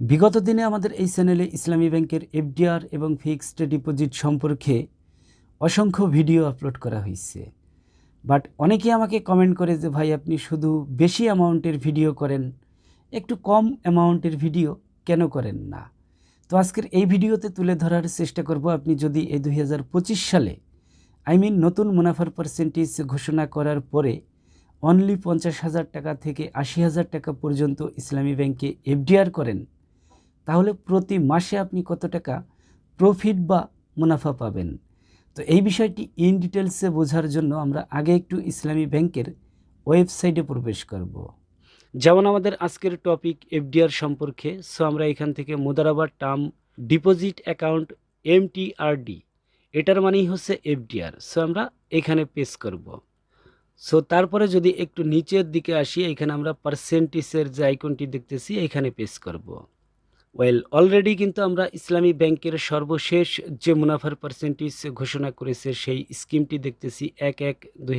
বিগত দিনে আমাদের এই চ্যানেলে ইসলামী ব্যাংকের এফডিআর এবং ফিক্সড ডিপোজিট সম্পর্কে অসংখ্য ভিডিও আপলোড করা হয়েছে। বাট অনেকে আমাকে কমেন্ট করে যে, ভাই, আপনি শুধু বেশি অ্যামাউন্টের ভিডিও করেন, একটু কম অ্যামাউন্টের ভিডিও কেন করেন না? তো আজকের এই ভিডিওতে তুলে ধরার চেষ্টা করব আপনি যদি এই দু হাজার পঁচিশ সালে আই মিন নতুন মুনাফার পার্সেন্টেজ ঘোষণা করার পরে অনলি পঞ্চাশ হাজার টাকা থেকে আশি হাজার টাকা পর্যন্ত ইসলামী ব্যাংকে এফডিআর করেন তাহলে প্রতি মাসে আপনি কত টাকা প্রফিট বা মুনাফা পাবেন? তো এই বিষয়টি ইন ডিটেলসে বোঝার জন্য আমরা আগে একটু ইসলামী ব্যাংকের ওয়েবসাইটে প্রবেশ করব। যেমন আমাদের আজকের টপিক এফডিআর সম্পর্কে সো আমরা এখান থেকে মুদারাবার টার্ম ডিপোজিট অ্যাকাউন্ট এমটিআরডি এটার মানেই হচ্ছে এফডিআর সো আমরা এখানে পেস করব। সো তারপরে যদি একটু নিচের দিকে আসি, এখানে আমরা পার্সেন্টেজের যে আইকনটি দেখতেছি, এখানে পেস করব। ওয়েল অলরেডি কিন্তু আমরা ইসলামী ব্যাংকের সর্বশেষ যে মুনাফার পার্সেন্টেজ ঘোষণা করেছে, সেই স্কিমটি দেখতেছি এক এক দুই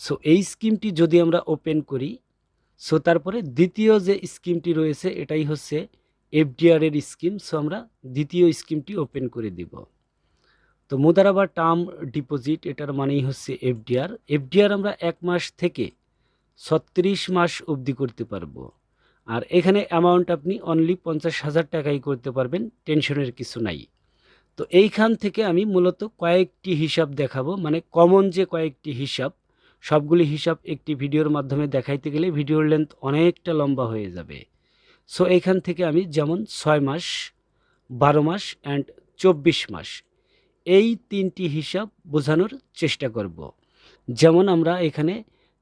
সো এই স্কিমটি যদি আমরা ওপেন করি সো তারপরে দ্বিতীয় যে স্কিমটি রয়েছে, এটাই হচ্ছে এফডিআর এর স্কিম সো আমরা দ্বিতীয় স্কিমটি ওপেন করে দিব। তো মুদারাবা টার্ম ডিপোজিট এটার মানেই হচ্ছে এফডিআর এফডিআর আমরা এক মাস থেকে ছত্রিশ মাস অবধি করতে পারব। আর এখানে অ্যামাউন্ট আপনি অনলি পঞ্চাশ হাজার টাকাই করতে পারবেন টেনশনের কিছু নাই। তো এইখান থেকে আমি মূলত কয়েকটি হিসাব দেখাবো মানে কমন যে কয়েকটি হিসাব, সবগুলি হিসাব একটি ভিডিওর মাধ্যমে দেখাইতে গেলে ভিডিওর লেন্থ অনেকটা লম্বা হয়ে যাবে। সো এইখান থেকে আমি যেমন ছয় মাস, বারো মাস অ্যান্ড চব্বিশ মাস, এই তিনটি হিসাব বোঝানোর চেষ্টা করব। যেমন আমরা এখানে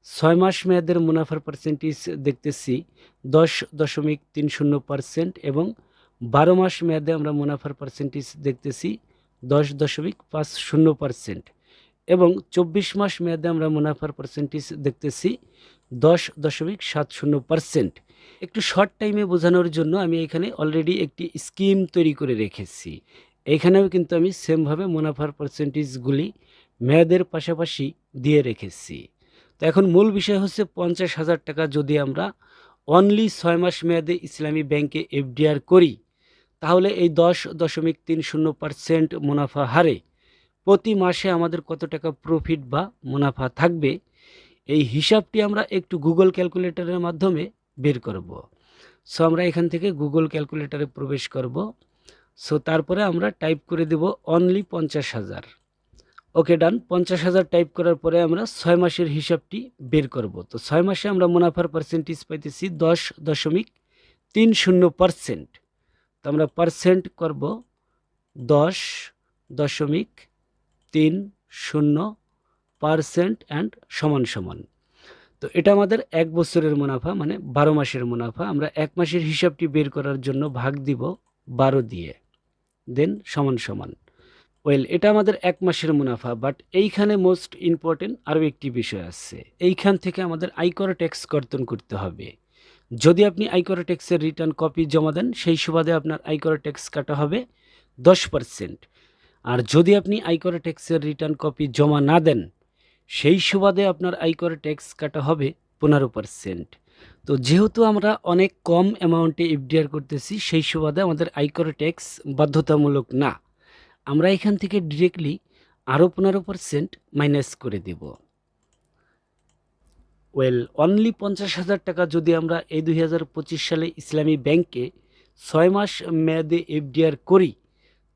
ছয় মাস মেয়াদের মুনাফার পার্সেন্টেজ দেখতেছি, দশ দশমিক তিন শূন্য পার্সেন্ট এবং বারো মাস মেয়াদে আমরা মুনাফার পার্সেন্টেজ দেখতেছি, দশ দশমিক পাঁচ শূন্য পার্সেন্ট এবং চব্বিশ মাস মেয়াদে আমরা মুনাফার পার্সেন্টেজ দেখতেছি, দশ দশমিক সাত শূন্য পার্সেন্ট একটু শর্ট টাইমে বোঝানোর জন্য আমি এখানে অলরেডি একটি স্কিম তৈরি করে রেখেছি। এখানেও কিন্তু আমি সেমভাবে মুনাফার পার্সেন্টেজগুলি মেয়াদের পাশাপাশি দিয়ে রেখেছি। তো এখন মূল বিষয় হচ্ছে পঞ্চাশ হাজার টাকা যদি আমরা অনলি ছয় মাস মেয়াদে ইসলামী ব্যাংকে এফডিআর করি, তাহলে এই দশ দশমিক তিন শূন্য পার্সেন্ট মুনাফা হারে প্রতি মাসে আমাদের কত টাকা প্রফিট বা মুনাফা থাকবে? এই হিসাবটি আমরা একটু গুগল ক্যালকুলেটরের মাধ্যমে বের করব। সো আমরা এখান থেকে গুগল ক্যালকুলেটরে প্রবেশ করব। সো তারপরে আমরা টাইপ করে দেব অনলি পঞ্চাশ হাজার। ওকে, ডান। পঞ্চাশ হাজার টাইপ করার পরে আমরা ছয় মাসের হিসাবটি বের করব। তো ছয় মাসে আমরা মুনাফার পার্সেন্টেজ পাইতেছি দশ দশমিক তিন শূন্য পার্সেন্ট তো আমরা পার্সেন্ট করব দশ দশমিক তিন শূন্য পার্সেন্ট অ্যান্ড সমান সমান। তো এটা আমাদের এক বছরের মুনাফা মানে বারো মাসের মুনাফা। আমরা এক মাসের হিসাবটি বের করার জন্য ভাগ দিব বারো দিয়ে। দেন সমান সমান। ওয়েল এটা আমাদের এক মাসের মুনাফা বাট এইখানে মোস্ট ইম্পর্টেন্ট আরও একটি বিষয় আছে। এইখান থেকে আমাদের আয়কর ট্যাক্স কর্তন করতে হবে। যদি আপনি আয়কর ট্যাক্সের রিটার্ন কপি জমা দেন, সেই সুবাদে আপনার আয়কর ট্যাক্স কাটা হবে দশ পার্সেন্ট আর যদি আপনি আয়কর ট্যাক্সের রিটার্ন কপি জমা না দেন, সেই সুবাদে আপনার আয়কর ট্যাক্স কাটা হবে পনেরো পার্সেন্ট তো যেহেতু আমরা অনেক কম অ্যামাউন্টে এফডিআর করতেছি, সেই সুবাদে আমাদের আয়কর ট্যাক্স বাধ্যতামূলক না। আমরা এখান থেকে ডিরেক্টলি আরও পনেরো পার্সেন্ট মাইনাস করে দেব। ওয়েল অনলি পঞ্চাশ হাজার টাকা যদি আমরা এই দুই হাজার পঁচিশ সালে ইসলামী ব্যাংকে ছয় মাস মেয়াদে এফডিআর করি,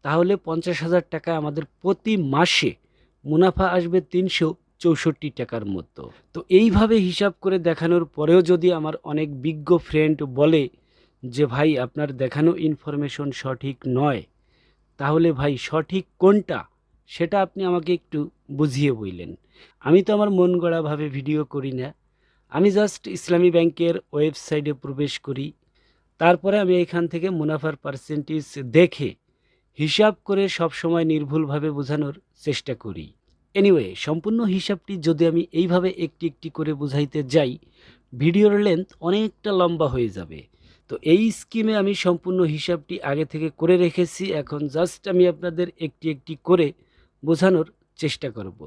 তাহলে পঞ্চাশ হাজার টাকা আমাদের প্রতি মাসে মুনাফা আসবে তিনশো চৌষট্টি টাকার মতো। তো এইভাবে হিসাব করে দেখানোর পরেও যদি আমার অনেক বিজ্ঞ ফ্রেন্ড বলে যে, ভাই, আপনার দেখানো ইনফরমেশন সঠিক নয়। তাহলে ভাই সঠিক কোনটা, সেটা আপনি আমাকে একটু বুঝিয়ে বললেন। আমি তো আমার মন গড়াভাবে ভিডিও করি না। আমি জাস্ট ইসলামী ব্যাংকের ওয়েবসাইটে প্রবেশ করি। তারপরে আমি এখান থেকে মুনাফার পার্সেন্টেজ দেখে হিসাব করে সব সময় নির্ভুলভাবে বোঝানোর চেষ্টা করি। এনিওয়ে সম্পূর্ণ হিসাবটি যদি আমি এইভাবে একটি একটি করে বুঝাইতে যাই, ভিডিওর লেন্থ অনেকটা লম্বা হয়ে যাবে। তো এই স্কিমে আমি সম্পূর্ণ হিসাবটি আগে থেকে করে রেখেছি। এখন জাস্ট আমি আপনাদের একটি একটি করে বোঝানোর চেষ্টা করব।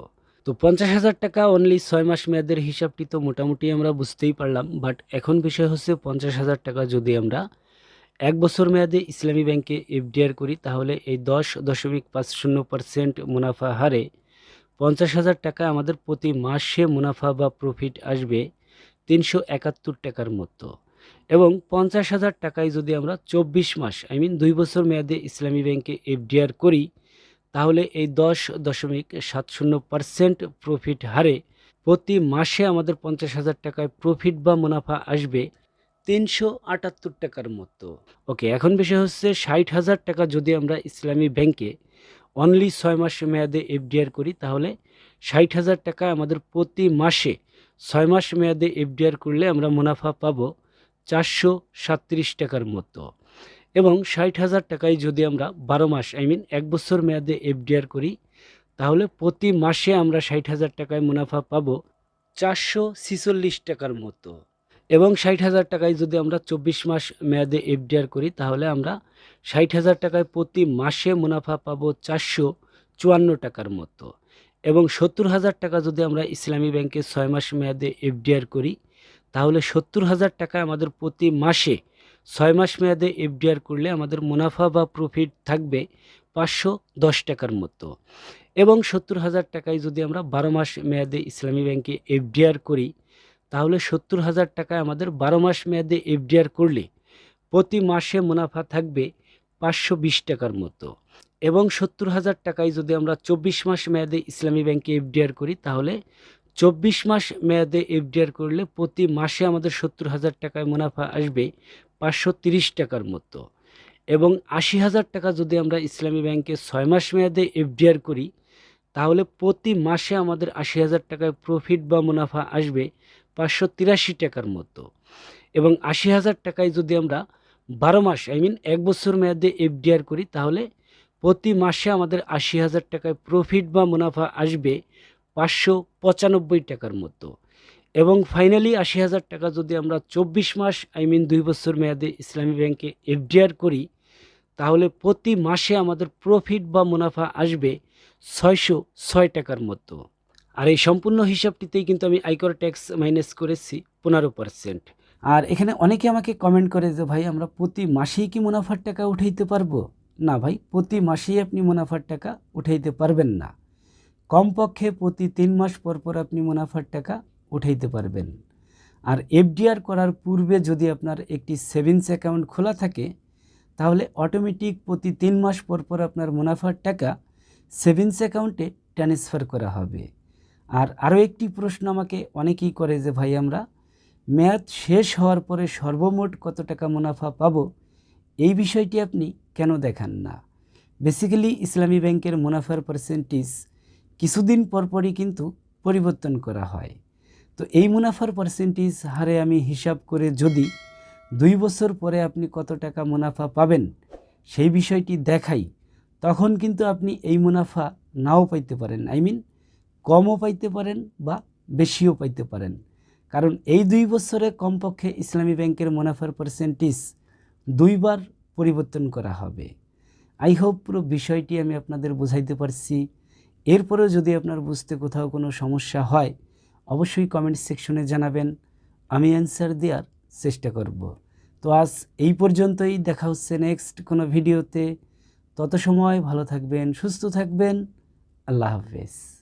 তো পঞ্চাশ হাজার টাকা অনলি ছয় মাস মেয়াদের হিসাবটি তো মোটামুটি আমরা বুঝতেই পারলাম বাট এখন বিষয় হচ্ছে পঞ্চাশ হাজার টাকা যদি আমরা এক বছর মেয়াদে ইসলামী ব্যাংকে এফডিআর করি, তাহলে এই দশ দশমিক পাঁচ শূন্য পার্সেন্ট মুনাফা হারে পঞ্চাশ হাজার টাকা আমাদের প্রতি মাসে মুনাফা বা প্রফিট আসবে তিনশো একাত্তর টাকার মতো। এবং পঞ্চাশ হাজার টাকায় যদি আমরা চব্বিশ মাস আই মিন দুই বছর মেয়াদে ইসলামী ব্যাংকে এফডিআর করি, তাহলে এই দশ দশমিক সাত শূন্য পার্সেন্ট প্রফিট হারে প্রতি মাসে আমাদের পঞ্চাশ হাজার টাকায় প্রফিট বা মুনাফা আসবে তিনশো আটাত্তর টাকার মতো। ওকে, এখন বিষয় হচ্ছে ষাট হাজার টাকা যদি আমরা ইসলামী ব্যাংকে অনলি ছয় মাস মেয়াদে এফডিআর করি, তাহলে ষাট হাজার টাকা আমাদের প্রতি মাসে ছয় মাস মেয়াদে এফডিআর করলে আমরা মুনাফা পাবো চারশো সাতত্রিশ টাকার মতো। এবং ষাট হাজার টাকায় যদি আমরা বারো মাস আই মিন এক বছর মেয়াদে এফডিআর করি, তাহলে প্রতি মাসে আমরা ষাট হাজার টাকায় মুনাফা পাবো চারশো ছিচল্লিশ টাকার মতো। এবং ষাট হাজার টাকায় যদি আমরা চব্বিশ মাস মেয়াদে এফডিআর করি, তাহলে আমরা ষাট হাজার টাকায় প্রতি মাসে মুনাফা পাবো চারশো চুয়ান্ন টাকার মতো। এবং সত্তর হাজার টাকা যদি আমরা ইসলামী ব্যাংকে ছয় মাস মেয়াদে এফডিআর করি তাহলে সত্তর হাজার টাকা আমাদের প্রতি মাসে ছয় মাস মেয়াদে এফডিআর করলে আমাদের মুনাফা বা প্রফিট থাকবে পাঁচশো দশ টাকার মতো। এবং সত্তর হাজার টাকায় যদি আমরা বারো মাস মেয়াদে ইসলামী ব্যাংকে এফডিআর করি, তাহলে সত্তর হাজার টাকায় আমাদের বারো মাস মেয়াদে এফডিআর করলে প্রতি মাসে মুনাফা থাকবে পাঁচশো বিশ টাকার মতো। এবং সত্তর হাজার টাকায় যদি আমরা চব্বিশ মাস মেয়াদে ইসলামী ব্যাংকে এফডিআর করি, তাহলে চব্বিশ মাস মেয়াদে এফডিআর করলে প্রতি মাসে আমাদের সত্তর হাজার টাকায় মুনাফা আসবে পাঁচশো তিরিশ টাকার মতো। এবং আশি হাজার টাকা যদি আমরা ইসলামী ব্যাংকে ছয় মাস মেয়াদে এফডিআর করি, তাহলে প্রতি মাসে আমাদের আশি হাজার টাকায় প্রফিট বা মুনাফা আসবে পাঁচশো তিরাশি টাকার মতো। এবং আশি হাজার টাকায় যদি আমরা বারো মাস আই মিন এক বছর মেয়াদে এফডিআর করি, তাহলে প্রতি মাসে আমাদের আশি হাজার টাকায় প্রফিট বা মুনাফা আসবে পাঁচশো পঁচানব্বই টাকার মতো। এবং ফাইনালি আশি হাজার টাকা যদি আমরা চব্বিশ মাস আই মিন দুই বছর মেয়াদে ইসলামী ব্যাংকে এফডিআর করি, তাহলে প্রতি মাসে আমাদের প্রফিট বা মুনাফা আসবে ছয়শো ছয় টাকার মতো। আর এই সম্পূর্ণ হিসাবটিতেই কিন্তু আমি আয়কর ট্যাক্স মাইনাস করেছি পনেরো পার্সেন্ট আর এখানে অনেকে আমাকে কমেন্ট করে যে, ভাই, আমরা প্রতি মাসেই কি মুনাফার টাকা উঠাইতে পারব? না ভাই, প্রতি মাসেই আপনি মুনাফার টাকা উঠাইতে পারবেন না। কমপক্ষে প্রতি তিন মাস পর পর আপনি মুনাফার টাকা উঠাইতে পারবেন। আর এফডিআর করার পূর্বে যদি আপনার একটি সেভিংস অ্যাকাউন্ট খোলা থাকে, তাহলে অটোমেটিক প্রতি তিন মাস পর পর আপনার মুনাফার টাকা সেভিংস অ্যাকাউন্টে ট্রান্সফার করা হবে। আর আরও একটি প্রশ্ন আমাকে অনেকেই করে যে, ভাই, আমরা মেয়াদ শেষ হওয়ার পরে সর্বমোট কত টাকা মুনাফা পাবো? এই বিষয়টি আপনি কেন দেখান না? বেসিক্যালি ইসলামী ব্যাংকের মুনাফার পার্সেন্টেজ কিছুদিন পরপরই কিন্তু পরিবর্তন করা হয়। তো এই মুনাফার পার্সেন্টেজ হারে আমি হিসাব করে যদি দুই বছর পরে আপনি কত টাকা মুনাফা পাবেন সেই বিষয়টি দেখাই, তখন কিন্তু আপনি এই মুনাফা নাও পাইতে পারেন। আই মিন কমও পাইতে পারেন বা বেশিও পাইতে পারেন। কারণ এই দুই বছরে কমপক্ষে ইসলামী ব্যাংকের মুনাফার পার্সেন্টেজ দুইবার পরিবর্তন করা হবে। আই হোপ পুরো বিষয়টি আমি আপনাদের বোঝাইতে পারছি। এরপরেও যদি আপনার বুঝতে কোথাও কোনো সমস্যা হয়, অবশ্যই কমেন্ট সেকশনে জানাবেন। আমি অ্যান্সার দেওয়ার চেষ্টা করব। তো আজ এই পর্যন্তই। দেখা হচ্ছে নেক্সট কোনো ভিডিওতে তত সময় ভালো থাকবেন, সুস্থ থাকবেন। আল্লাহ হাফেজ।